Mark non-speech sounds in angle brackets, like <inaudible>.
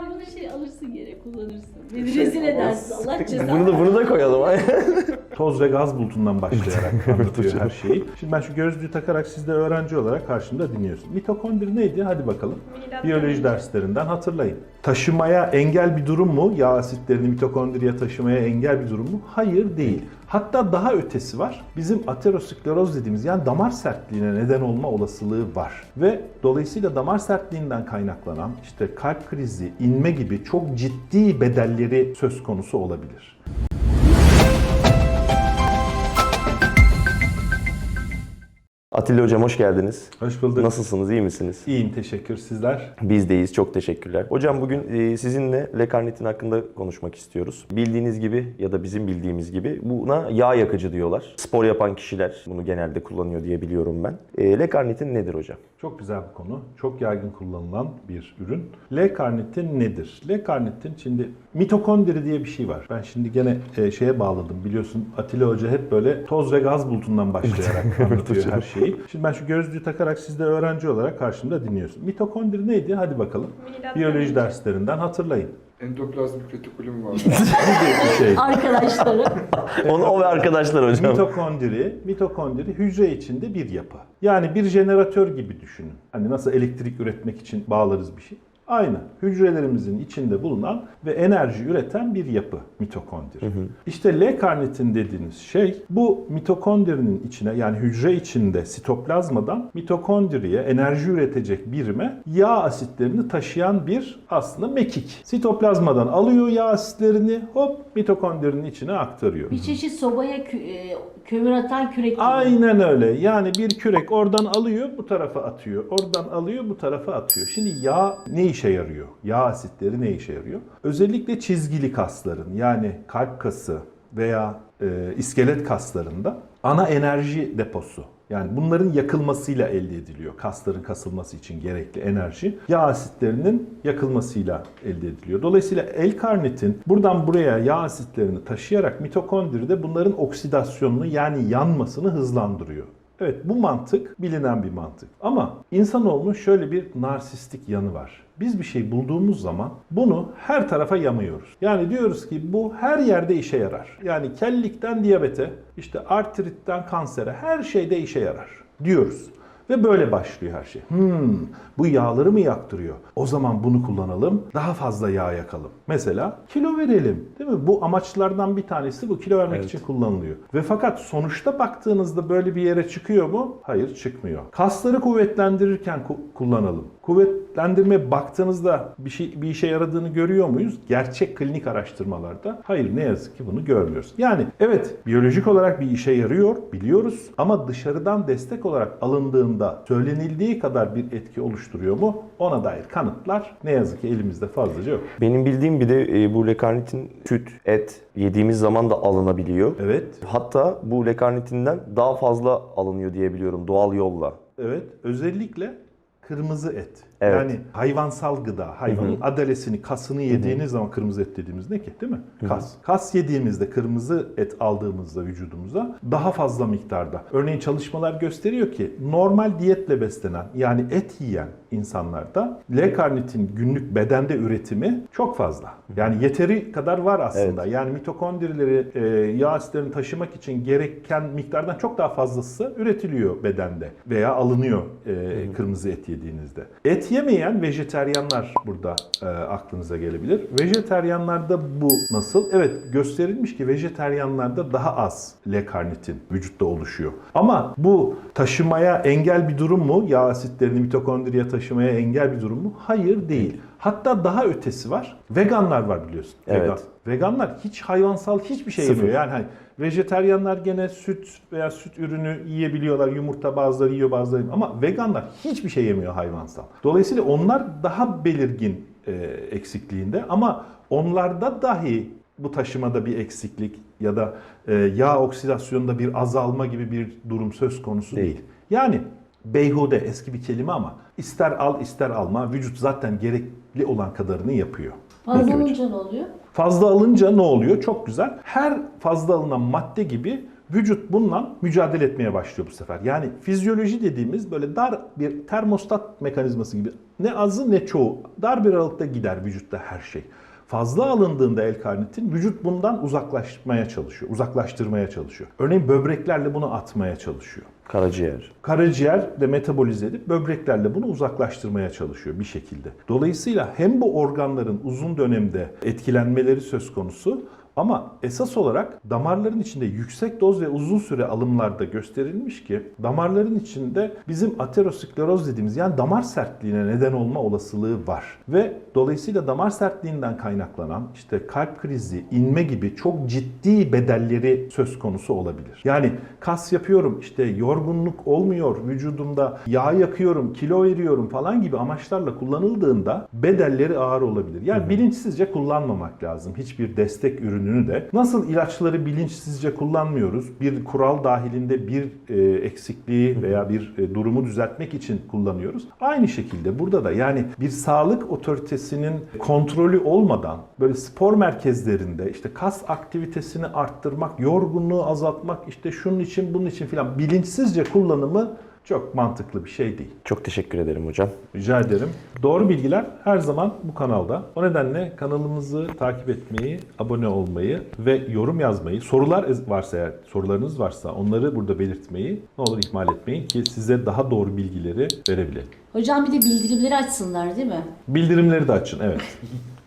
Sen bunu şey alırsın yere kullanırsın. Beni rezil edersin. Allah cezanı. Bunu da bunu da koyalım. <laughs> Toz ve gaz bulutundan başlayarak anlatıyor her şeyi. Şimdi ben şu gözlüğü takarak siz de öğrenci olarak karşımda dinliyorsunuz. Mitokondri neydi? Hadi bakalım. Biyoloji derslerinden hatırlayın. Taşımaya engel bir durum mu? Yağ asitlerini mitokondriye taşımaya engel bir durum mu? Hayır değil. Hatta daha ötesi var. Bizim ateroskleroz dediğimiz yani damar sertliğine neden olma olasılığı var. Ve dolayısıyla damar sertliğinden kaynaklanan işte kalp krizi, inme gibi çok ciddi bedelleri söz konusu olabilir. Atilla Hocam hoş geldiniz. Hoş bulduk. Nasılsınız, iyi misiniz? İyiyim teşekkür. Sizler? Biz deyiz, çok teşekkürler. Hocam bugün e, sizinle lekarnitin hakkında konuşmak istiyoruz. Bildiğiniz gibi ya da bizim bildiğimiz gibi buna yağ yakıcı diyorlar. Spor yapan kişiler bunu genelde kullanıyor diye biliyorum ben. E, lekarnitin nedir hocam? Çok güzel bir konu. Çok yaygın kullanılan bir ürün. L-karnitin nedir? L-karnitin şimdi mitokondri diye bir şey var. Ben şimdi gene e, şeye bağladım. Biliyorsun Atilla Hoca hep böyle toz ve gaz bulutundan başlayarak <laughs> anlatıyor her şeyi. Şimdi ben şu gözlüğü takarak siz de öğrenci olarak karşımda dinliyorsun. Mitokondri neydi? Hadi bakalım. Biyoloji derslerinden hatırlayın. Endoplazmik retikulum var. <laughs> Bir şey. Arkadaşları. <laughs> Onu o ve arkadaşlar hocam. Mitokondri, mitokondri hücre içinde bir yapı. Yani bir jeneratör gibi düşünün. Hani nasıl elektrik üretmek için bağlarız bir şey. Aynı. Hücrelerimizin içinde bulunan ve enerji üreten bir yapı mitokondri. İşte L-karnitin dediğiniz şey bu mitokondrinin içine yani hücre içinde sitoplazmadan mitokondriye enerji üretecek birime yağ asitlerini taşıyan bir aslında mekik. Sitoplazmadan alıyor yağ asitlerini hop mitokondrinin içine aktarıyor. Bir çeşit sobaya kü- e, kömür atan kürek gibi. Aynen öyle. Yani bir kürek oradan alıyor, bu tarafa atıyor. Oradan alıyor, bu tarafa atıyor. Şimdi yağ ne işe yarıyor? Yağ asitleri ne işe yarıyor? Özellikle çizgili kasların yani kalp kası veya e, iskelet kaslarında ana enerji deposu. Yani bunların yakılmasıyla elde ediliyor. Kasların kasılması için gerekli enerji yağ asitlerinin yakılmasıyla elde ediliyor. Dolayısıyla L-karnitin buradan buraya yağ asitlerini taşıyarak mitokondride bunların oksidasyonunu yani yanmasını hızlandırıyor. Evet bu mantık bilinen bir mantık. Ama insanoğlunun şöyle bir narsistik yanı var. Biz bir şey bulduğumuz zaman bunu her tarafa yamıyoruz. Yani diyoruz ki bu her yerde işe yarar. Yani kellikten diyabete, işte artritten kansere her şeyde işe yarar diyoruz. Ve böyle başlıyor her şey. Hmm, bu yağları mı yaktırıyor? O zaman bunu kullanalım, daha fazla yağ yakalım. Mesela kilo verelim, değil mi? Bu amaçlardan bir tanesi bu kilo vermek için kullanılıyor. Ve fakat sonuçta baktığınızda böyle bir yere çıkıyor mu? Hayır, çıkmıyor. Kasları kuvvetlendirirken ku- kullanalım. Kuvvetlendirmeye baktığınızda bir şey bir işe yaradığını görüyor muyuz? Gerçek klinik araştırmalarda hayır ne yazık ki bunu görmüyoruz. Yani evet biyolojik olarak bir işe yarıyor biliyoruz ama dışarıdan destek olarak alındığında söylenildiği kadar bir etki oluşturuyor mu? Ona dair kanıtlar ne yazık ki elimizde fazlaca yok. Benim bildiğim bir de e, bu lekarnitin süt, et yediğimiz zaman da alınabiliyor. Evet, Hatta bu lekarnitinden daha fazla alınıyor diye biliyorum doğal yolla. evet özellikle kırmızı et. Evet. Yani hayvansal gıda, hayvanın adalesini, kasını yediğiniz zaman kırmızı et dediğimiz ne ki değil mi? Kas. Kas yediğimizde, kırmızı et aldığımızda vücudumuza daha fazla miktarda. Örneğin çalışmalar gösteriyor ki normal diyetle beslenen yani et yiyen insanlarda L-karnitin günlük bedende üretimi çok fazla. Yani yeteri kadar var aslında. Yani mitokondrileri, e, yağ asitlerini taşımak için gereken miktardan çok daha fazlası üretiliyor bedende veya alınıyor e, kırmızı et yediğinizde. Et yemeyen vejeteryanlar burada e, aklınıza gelebilir. Vejeteryanlarda bu nasıl? Evet gösterilmiş ki vejeteryanlarda daha az L-karnitin vücutta oluşuyor. Ama bu taşımaya engel bir durum mu? Yağ asitlerini mitokondriye taşımaya engel bir durum mu? Hayır değil. Hatta daha ötesi var. Veganlar var biliyorsun. Evet. Vegan. Veganlar hiç hayvansal hiçbir şey Sıfır. yemiyor. Yani hani vejeteryanlar gene süt veya süt ürünü yiyebiliyorlar. Yumurta bazıları yiyor bazıları yemiyor. Ama veganlar hiçbir şey yemiyor hayvansal. Dolayısıyla onlar daha belirgin e, eksikliğinde ama onlarda dahi bu taşımada bir eksiklik ya da e, yağ oksidasyonunda bir azalma gibi bir durum söz konusu Değil. değil. Yani beyhude eski bir kelime ama ister al ister alma vücut zaten gerekli olan kadarını yapıyor. Fazla olunca ne oluyor? Fazla alınca ne oluyor? Çok güzel. Her fazla alınan madde gibi vücut bununla mücadele etmeye başlıyor bu sefer. Yani fizyoloji dediğimiz böyle dar bir termostat mekanizması gibi ne azı ne çoğu dar bir aralıkta gider vücutta her şey. Fazla alındığında L-karnitin vücut bundan uzaklaşmaya çalışıyor, uzaklaştırmaya çalışıyor. Örneğin böbreklerle bunu atmaya çalışıyor. Karaciğer. Karaciğer de metabolize edip böbreklerle bunu uzaklaştırmaya çalışıyor bir şekilde. Dolayısıyla hem bu organların uzun dönemde etkilenmeleri söz konusu ama esas olarak damarların içinde yüksek doz ve uzun süre alımlarda gösterilmiş ki damarların içinde bizim ateroskleroz dediğimiz yani damar sertliğine neden olma olasılığı var. Ve dolayısıyla damar sertliğinden kaynaklanan işte kalp krizi, inme gibi çok ciddi bedelleri söz konusu olabilir. Yani kas yapıyorum işte yorgunluk olmuyor vücudumda yağ yakıyorum, kilo veriyorum falan gibi amaçlarla kullanıldığında bedelleri ağır olabilir. Yani bilinçsizce kullanmamak lazım hiçbir destek ürününü de. Nasıl ilaçları bilinçsizce kullanmıyoruz? Bir kural dahilinde bir e, eksikliği veya bir e, durumu düzeltmek için kullanıyoruz. Aynı şekilde burada da yani bir sağlık otoritesinin kontrolü olmadan böyle spor merkezlerinde işte kas aktivitesini arttırmak, yorgunluğu azaltmak, işte şunun için bunun için filan bilinçsizce kullanımı çok mantıklı bir şey değil. Çok teşekkür ederim hocam. Rica ederim. Doğru bilgiler her zaman bu kanalda. O nedenle kanalımızı takip etmeyi, abone olmayı ve yorum yazmayı, sorular varsa eğer, sorularınız varsa onları burada belirtmeyi ne olur ihmal etmeyin ki size daha doğru bilgileri verebilelim. Hocam bir de bildirimleri açsınlar değil mi? Bildirimleri de açın, evet. <laughs>